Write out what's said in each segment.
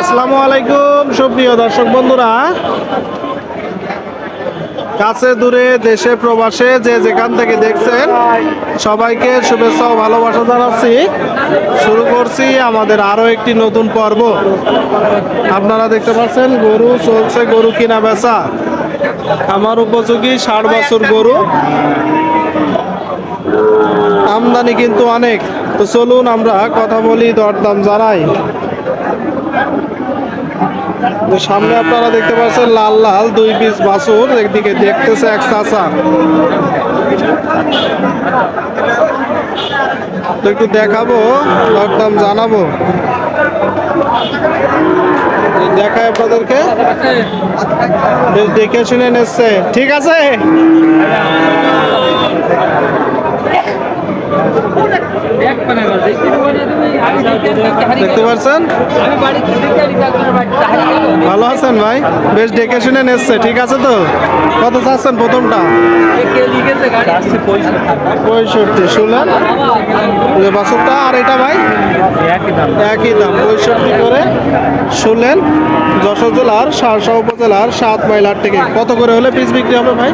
আসসালামু আলাইকুম, সুপ্রিয় দর্শক বন্ধুরা। কাছে দূরে, দেশে, প্রবাসে যে যেখান থেকে দেখছেন, সবাইকে শুভেচ্ছা ও ভালোবাসা জানাচ্ছি। শুরু করছি আমাদের আরও একটি নতুন পর্ব। আপনারা দেখতে পাচ্ছেন, গরু চলছে গরু কিনা বেচা। আমার উপযোগী ষাট বছর গরু। আমদানি কিন্তু অনেক। তো চলুন আমরা কথা বলি, দরদাম জানাই। সামনে আপনারা দেখতে পাচ্ছেন লাল লাল দুই পিস বাছুর একদিকে দেখতেছে এক চাচা। তো একটু দেখাবো, দরদাম জানাব। দেখায় আপনাদেরকে। বেশ দেখে শুনে নিচ্ছে। ঠিক আছে? দেখতে পাচ্ছেন ভালো আছেন ভাই? বেশ দেখে শুনে ঠিক আছে তো? কত চাচ্ছেন প্রথমটা? পঁয়ষট্টি, শুনলেন? যে বাছরটা, আর এটা ভাই? একই দাম, পঁয়ষট্টি করে, শুনলেন? যশোর জেলার সারসা উপজেলার সাত মাইল আট থেকে। কত করে হলে পিস বিক্রি হবে ভাই?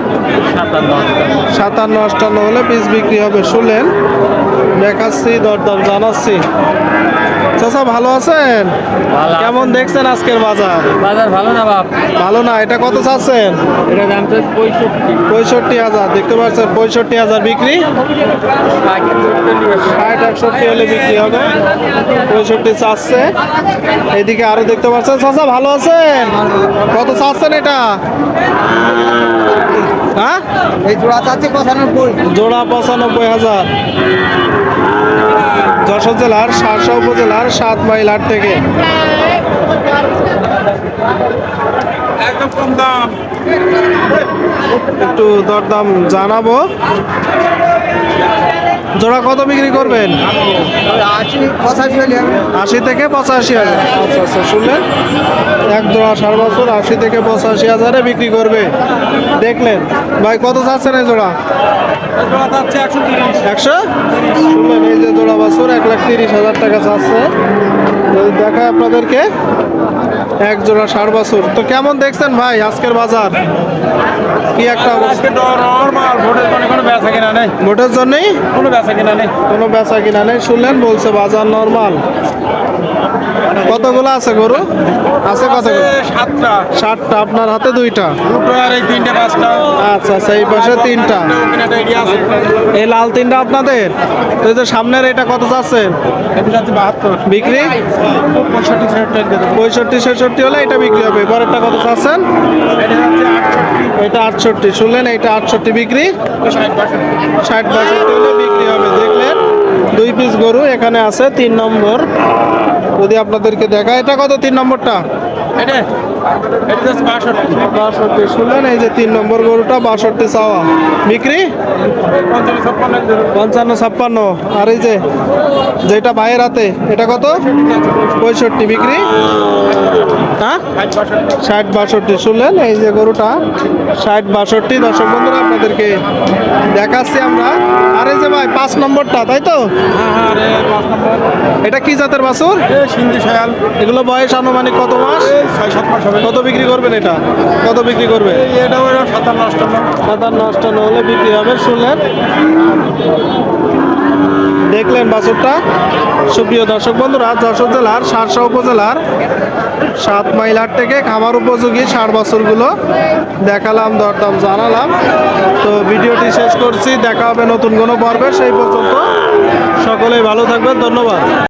সাতান্ন, আটান্ন হলে পিস বিক্রি হবে, শুনলেন? দেখাচ্ছি দরদাম জানাচ্ছি। চাচা ভালো আছেন? কেমন দেখছেন আজকের বাজার? বাজার ভালো না বাপ? ভালো না এটা কত চাচ্ছেন? এটা দাম পঁয়ষট্টি। পঁয়ষট্টি হাজার দেখতে পাচ্ছেন পঁয়ষট্টি হাজার বিক্রি? ষাট একষট্টি হলে বিক্রি হবে। পঁয়ষট্টি চাচ্ছে। এদিকে আরও দেখতে পাচ্ছেন। চাচা ভালো আছেন? কত চাচ্ছেন এটা? হ্যাঁ? এই জোড়া চাচ্ছে পঁচানব্বই। জোড়া পঁচানব্বই হাজার। যশোর জেলার সারসা উপজেলার সাত মাইল আট থেকে। একদম কম দাম। একটু দরদাম জানাব। জোড়া কত বিক্রি করবেন? আশি থেকে পঁচাশি হাজার। আচ্ছা আচ্ছা শুনলেন? এক জোড়া সার বছর আশি থেকে পঁচাশি হাজারে বিক্রি করবে। দেখলেন? ভাই, কত চাচ্ছেন এই জোড়া? একশো? শুনলেন, এই যে জোড়া বাছুর এক লাখ তিরিশ হাজার টাকা চাচ্ছে। দেখায় আপনাদেরকে। এক জোড়া ষাট বছর। তো কেমন দেখছেন ভাই আজকের বাজার? কি একটা নর্মাল জন্য কোনো নেই। ভোটের জন্যই? কোনো বেচা কিনা নেই। কোনো বেচা কিনা নেই। শুনলেন বলছে বাজার নর্মাল। কতগুলো আছে গরু? আছে কতগুলো? আছে সাতটা। আপনার হাতে দুইটা? দুটো আর এই তিনটে পাঁচটা। আচ্ছা আচ্ছা এই পাশে তিনটা। এই লাল তিনটা আপনাদের? তো যে সামনের এটা কত যাচ্ছে? বিক্রি? পঁয়ষট্টি ছেষট্টি হলে এটা বিক্রি। হবে। পরেরটা কত চাচ্ছেন এটা আটষট্টি। শুনলেন এটা আটষট্টি বিক্রি? ষাট ষাট হলে বিক্রি হবে। দেখলেন, দুই পিস গরু এখানে আছে, তিন নম্বর। যদি আপনাদেরকে দেখা এটা কত? তিন নম্বরটা? এটা এটা যাচ্ছে বাষট্টি। বাষট্টি শুনলেন? এই যে তিন নম্বর গরুটা বাষট্টি চাওয়া। বিক্রি? পঞ্চান্ন ছাপ্পান্ন আর এই যে যেটা ভাইয়ের হাতে এটা কত? পঁয়ষট্টি। বিক্রি? হ্যাঁ? ষাট বাষট্টি। ষাট শুনলেন? এই যে গরুটা ষাট বাষট্টি। দর্শক বন্ধুরা আপনাদেরকে দেখাচ্ছি আমরা। আর এই যে ভাই পাঁচ নম্বরটা তাই তো? হ্যাঁ হ্যাঁ এটা কি জাতের বাছুর? এ সিন্ধি শায়াল। এগুলো বয়স আনুমানিক কত মাস? ছয় সাত মাস হবে। কত বিক্রি করবেন এটা? কত বিক্রি করবে? এটা সাতান্ন অষ্টান্ন সাতান্ন আটান্ন হলে বিক্রি হবে শুনলেন? দেখলেন বাছুরটা? সুপ্রিয় দর্শক বন্ধুরা যশোর জেলার সারসা উপজেলার সাত মাইল হাট থেকে খামার উপযোগী ষাট বছরগুলো দেখালাম দরদাম জানালাম। তো ভিডিওটি শেষ করছি দেখা হবে নতুন কোনো পর্বে সেই পর্যন্ত সকলেই ভালো থাকবেন ধন্যবাদ।